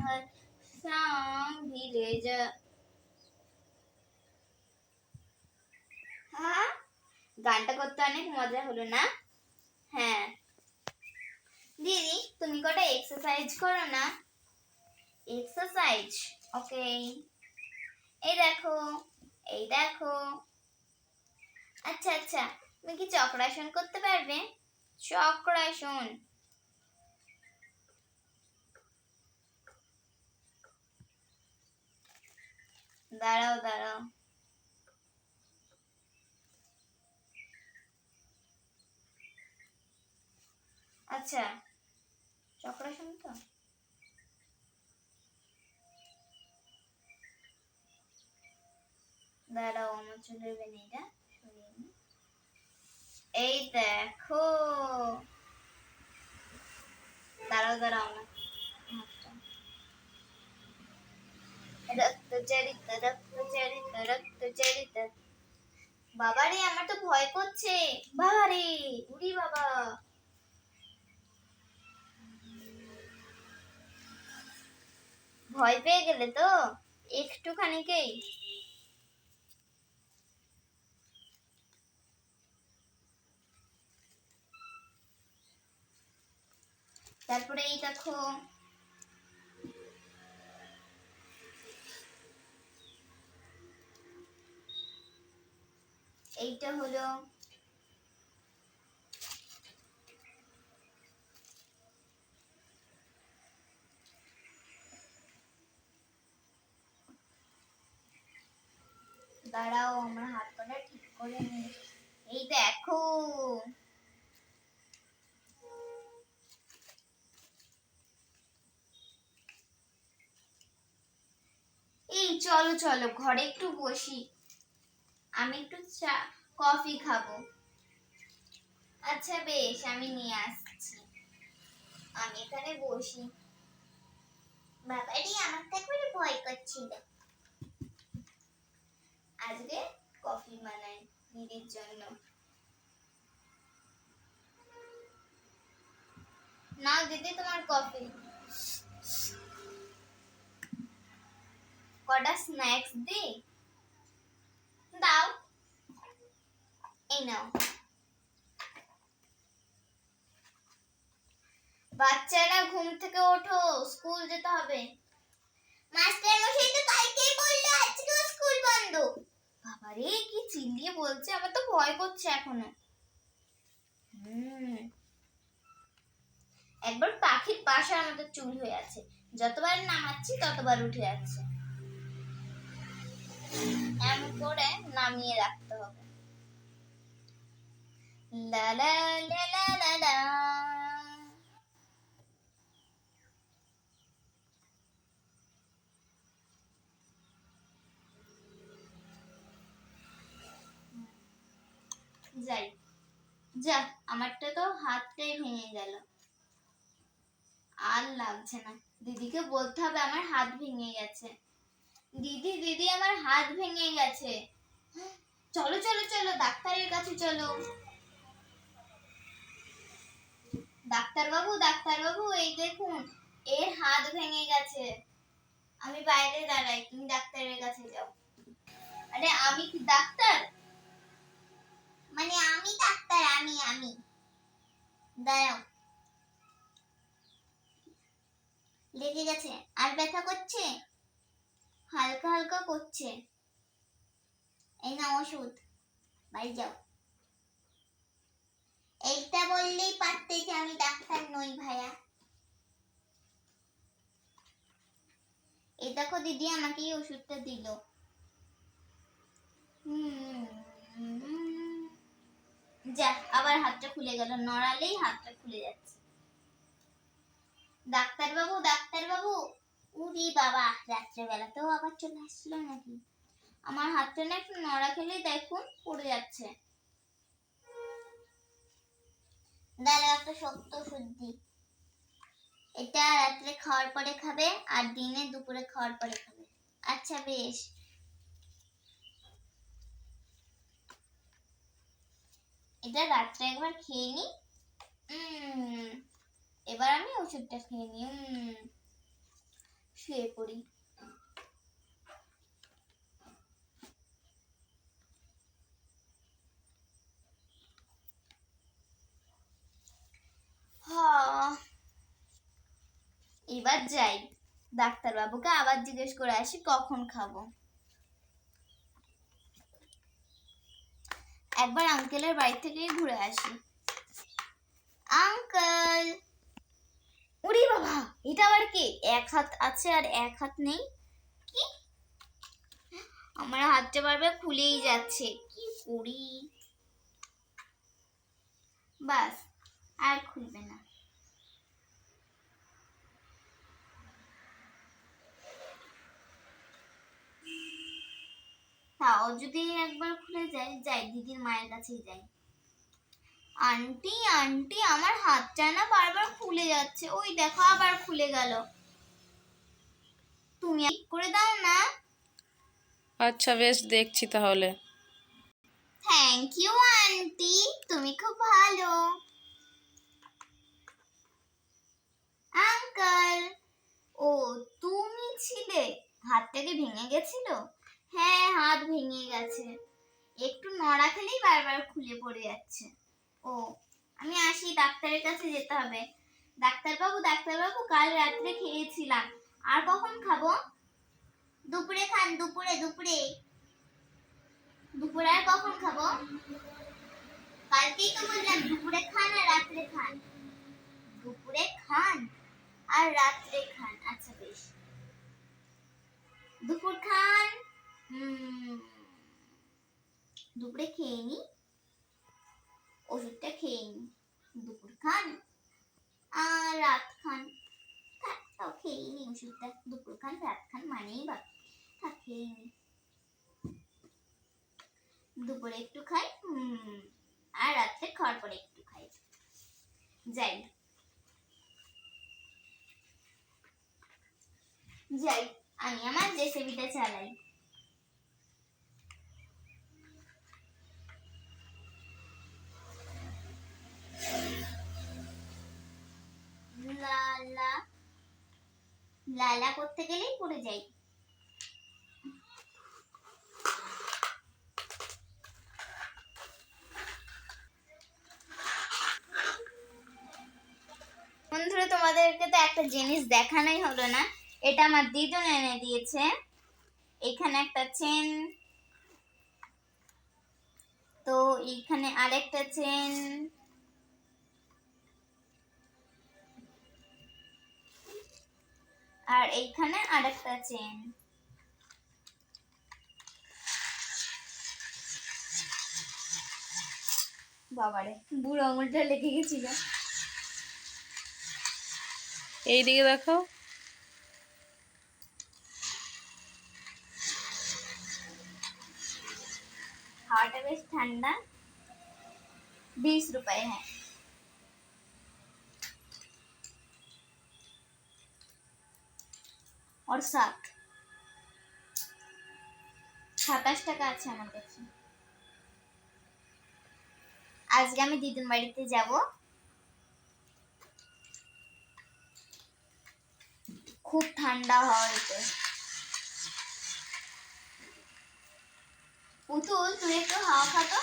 her song villager. হ্যাঁ? গানটা করতে অনেক মজা হলো না? হ্যাঁ। দিদি, তুমি কটা এক্সারসাইজ করো না? এক্সারসাইজ ওকে এই দেখো এই দেখো। আচ্ছা আচ্ছা তুমি কি চক্রাসন করতে পারবে? চক্রাসন। দাঁড়াও দাঁড়াও। আচ্ছা চক্রাসন তো? দাঁড়াও, আমার বেনিটা সরিয়ে নিই। এই দেখো। দাঁড়াও দাঁড়াও আমার হাতটা। রক্ত চরিত আমার তো ভয় করছে। বাবারে, উড়ি বাবা। ভয় পেয়ে গেলে তো একটুখানিকেই। তারপরে এই দেখো এইটা হলো দাঁড়াও, আমার হাত কটা ঠিক করে এই দেখো। এই চলো চলো, ঘরে একটু বসি। আমি একটু চা কফি খাব। আচ্ছা বেশ, আমি নিয়ে আসছি। আমি এখানে বসি। বাবারি আমার তো একবারে ভয় করছিল। আজকে কফি বানাই দিদির জন্য। নাও দিদি, তোমার কফি। কটা স্ন্যাক্স দি? দাও। এই বাচ্চারা ঘুম থেকে ওঠো, স্কুল যেতে হবে। মাস্টার মশাই তো কালকেই বলল আজকেও স্কুল বন্ধ। বাবারে, কি চিল্লিয়ে বলছে, আমার তো ভয় করছে এখনও। একবার পাখির বাসার মতো চুল হয়ে আছে। যতবার নামাচ্ছি, ততবার উঠে যাচ্ছে এমন করে নামিয়ে রাখতে হবে। লা লা লা লা লা লা। যাই। যা, আমারটা তো হাতটাই ভেঙে গেল। আর লাগছে না। দিদিকে বলতে হবে আমার হাত ভেঙে গেছে। দিদি দিদি, আমার হাত ভেঙে গেছে। চলো চলো চলো, ডাক্তারের কাছে চলো। ডাক্তার বাবু ডাক্তার বাবু এই দেখুন, এর হাত ভেঙে গেছে। আমি বাইরে দাঁড়াই, তুমি ডাক্তারের কাছে যাও। আরে, আমি কি ডাক্তার? মানে আমি ডাক্তার, আমি আমি। দাঁড়াও। লেগে গেছে, আর ব্যথা করছে? হালকা হালকা করছে। এই না ওষুধ, বাড়ি যাও। এইটা বললেই পারতে যে আমি ডাক্তার নই ভাইয়া। এই দেখো দিদি আমাকে এই ওষুধটা দিল। যা, আবার হাতটা খুলে গেল, নড়ালেই হাতটা খুলে যাচ্ছে। ডাক্তার বাবু ডাক্তার বাবু উরি বাবা রাত্রেবেলাতেও আবার চলে আসলো নাকি? আমার হাতটা না একটু নড়া খেলেই দেখুন পড়ে যাচ্ছে। দাঁড়া একটা শক্ত সর্দি এটা রাত্রে খাওয়ার পরে খাবে আর দিনে দুপুরে খাওয়ার পরে খাবে। আচ্ছা বেশ। এটা রাত্রে একবার খেয়ে নি। এবার আমি ওষুধটা খেয়ে নি। শুয়ে পড়ি হ্যাঁ। এবার যাই। ডাক্তারবাবুকে আবার জিজ্ঞেস করে আসি, কখন খাব। একবার আঙ্কেলের বাড়ি থেকেই ঘুরে আসি। আঙ্কেল! উরি বাবা, এটা আবার কি? এক হাত আছে আর এক হাত নেই? কি? আমার হাতটা বারবার খুলেই যাচ্ছে। কি করি বাস, আর খুলবে না। তাও যদি একবার খুলে যায় যাই দিদির মায়ের কাছেই যাই। আন্টি আন্টি আমার হাতটা না বারবার খুলে যাচ্ছে। ওই দেখো আবার খুলে গেল। তুমি করে দাও না। আচ্ছা বেশ দেখছি তাহলে। Thank you aunty. তুমি খুব ভালো। আঙ্কেল ও তুমি ছিলে? হাতটা কি ভেঙে গেছিল? হ্যাঁ হাত ভেঙে গেছে। একটু নড়া খেলেই বারবার খুলে পড়ে যাচ্ছে। ও, আমি আসি, ডাক্তারের কাছে যেতে হবে। ডাক্তারবাবু ডাক্তারবাবু, কাল রাত্রে খেয়েছিলাম। আর কখন খাব? দুপুরে খান, দুপুরে দুপুরে। দুপুরে আর কখন খাব? কালকেই তো বললাম, দুপুরে খান আর রাত্রে খান। দুপুরে খান আর রাত্রে খান। আচ্ছা বেশ। দুপুর খান। দুপুরে খেয়ে নি, ওষুধটা খেয়ে নি, দুপুর খান আর রাত খান। তাও খেয়ে নি ওষুধটা, দুপুর খান, রাত খান মানেই বা, থাক, খেয়ে নি। দুপুরে একটু খাই আর রাত্রে খাওয়ার পরে একটু খাই। যাই যাই, আমি আমার জেসিবিটা চালাই লালা লালা করতে গেলেই পড়ে যাই বন্ধুরা, তোমাদেরকে তো একটা জিনিস দেখানোই হলো না, এটা আমার দিদুন এনে দিয়েছে। এখানে একটা চেন। তো এখানে আরেকটা চেন। আর এইখানে আরেকটা চেন বাবারে বুড়ো আঙুলটা লেগে গেছিল। এইদিকে দেখো। হাওয়াটা বেশ ঠান্ডা। বিশ रुपए হ্যাঁ। और सात সাতাশ টাকা আছে আমার কাছে আজকে আমি দিদুন বাড়িতে যাব খুব ঠান্ডা হওয়াতে পুতুল তুই একটু হাওয়া খাতো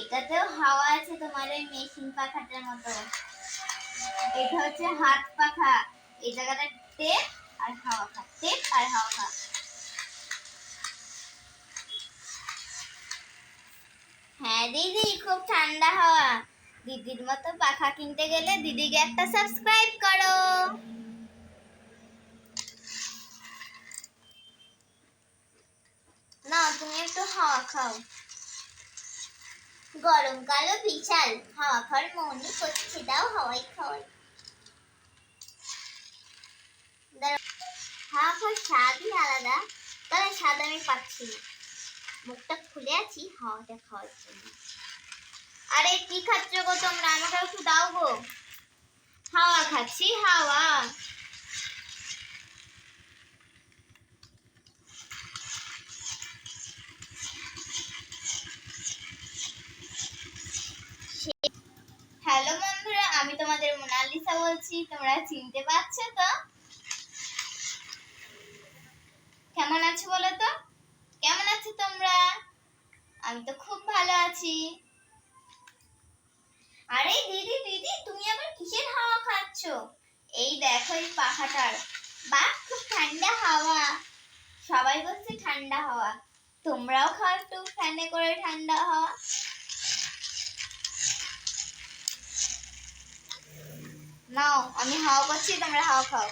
এটাতেও হাওয়া আছে তোমার ওই মেশিন পাখাটার মতো এটা হচ্ছে হাত পাখা এই জায়গাটা টেপ আর হাওয়া খা টেপ আর হাওয়া খা। হ্যাঁ দিদি, খুব ঠান্ডা হাওয়া। দিদির মতো পাখা কিনতে গেলে দিদিকে একটা সাবস্ক্রাইব করো। না তুমি একটু হাওয়া খাও। গরমকালও বিশাল, হাওয়া খাওয়ার মনই করছে, দাও হাওয়াই খাওয়াই। হাওয়া খাওয়ার স্বাদই আলাদা। তবে স্বাদ আমি পাচ্ছি না। মুখটা খুলে আছি, হাওয়াটা খাওয়ার জন্য। আরে, কি খাচ্ছ গো তোমরা? আমাকে একটু দাও গো। হাওয়া খাচ্ছি, হাওয়া। হ্যালো বন্ধুরা, আমি তোমাদের মোনালিসা বলছি। তোমরা চিনতে পারছ তো? কেমন আছো বলো তো? কেমন আছো তোমরা? আমি তো খুব ভালো আছি। আরে দিদি দিদি, তুমি আবার কিসের হাওয়া খাচ্ছো? এই দেখো এই পাখাটার। বাহ, খুব ঠান্ডা হাওয়া। সবাই বলছে ঠান্ডা হাওয়া। তোমরাও খাও একটু ফ্যানে করে ঠান্ডা হাওয়া। নাও, আমি হাওয়া করছি তোমরা হাওয়া খাও।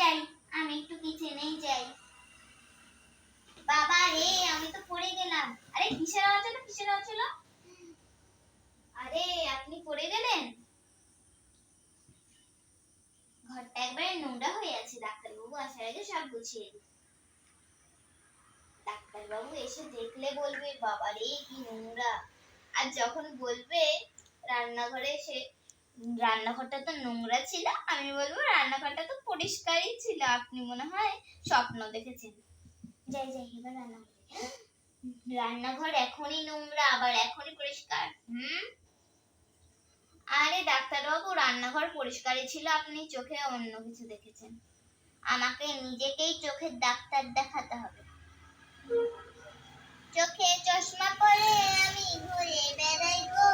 যাই, আমি একটু কিচেনেই যাই। বাবা রে, আমি তো পড়ে গেলাম। আরে, কিসের আওয়াজ হলো কিসের আওয়াজ হলো আরে, আপনি পড়ে গেলেন? ঘরটা একবারে নোংরা হয়ে আছে, ডাক্তারবাবু আসার আগে সব গুছিয়ে দিই ডাক্তারবাবু এসে দেখলে বলবে, বাবা রে, কি নোংরা। আর যখন বলবে, রান্নাঘরে এসে রান্নাঘরটা তো নোংরা ছিল, আমি বলব রান্নাঘরটা তো পরিষ্কারই ছিল, আপনি মনে হয় স্বপ্ন দেখেছেন। যাই যাই, এবার রান্না রান্নাঘর এখনই নোংরা, আবার এখনই পরিষ্কার, হুম? আরে ডাক্তারবাবু, রান্নাঘর পরিষ্কারই ছিল, আপনি চোখে অন্য কিছু দেখেছেন। আমাকে নিজেকেই চোখের ডাক্তার দেখাতে হবে। চোখে চশমা পরে আমি ঘুরে বেড়াই গো